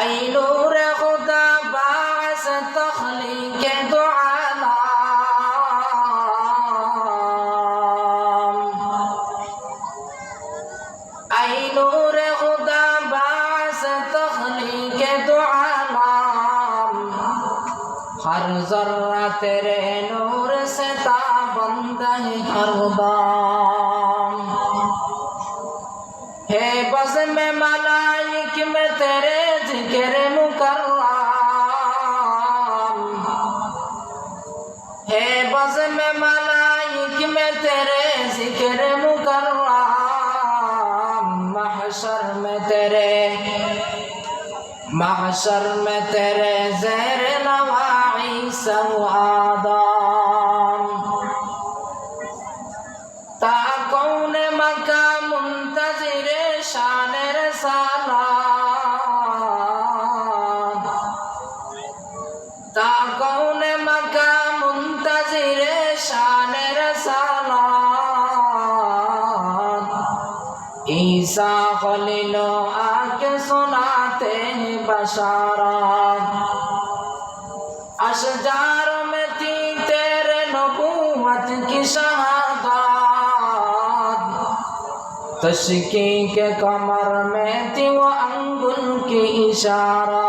أي نور خدا باعث تخليق دعالام أي نور خدا باعث تخليق دعالام ہر ذرہ تیرے نور سے تابند ہے ہر دام ہے بزم ملائے তেরে জিকেরে মুকররাম হে বজমে মালাইক মে তেরে জিকেরে মুকররাম মাহশর মে তেরে মাহশর মে তেরে জের নওয়াই সওয়াদা তা কৌনে মাকা মুন্তাজিরে শানের সালাম ঈসা হলিল আগে শোনাতে বাসারাম আশজার মেতি তেরে নবুয়ত কি শাহাদাত। তশকি কে কমর মেতি ও আঙ্গুল কি ইশারা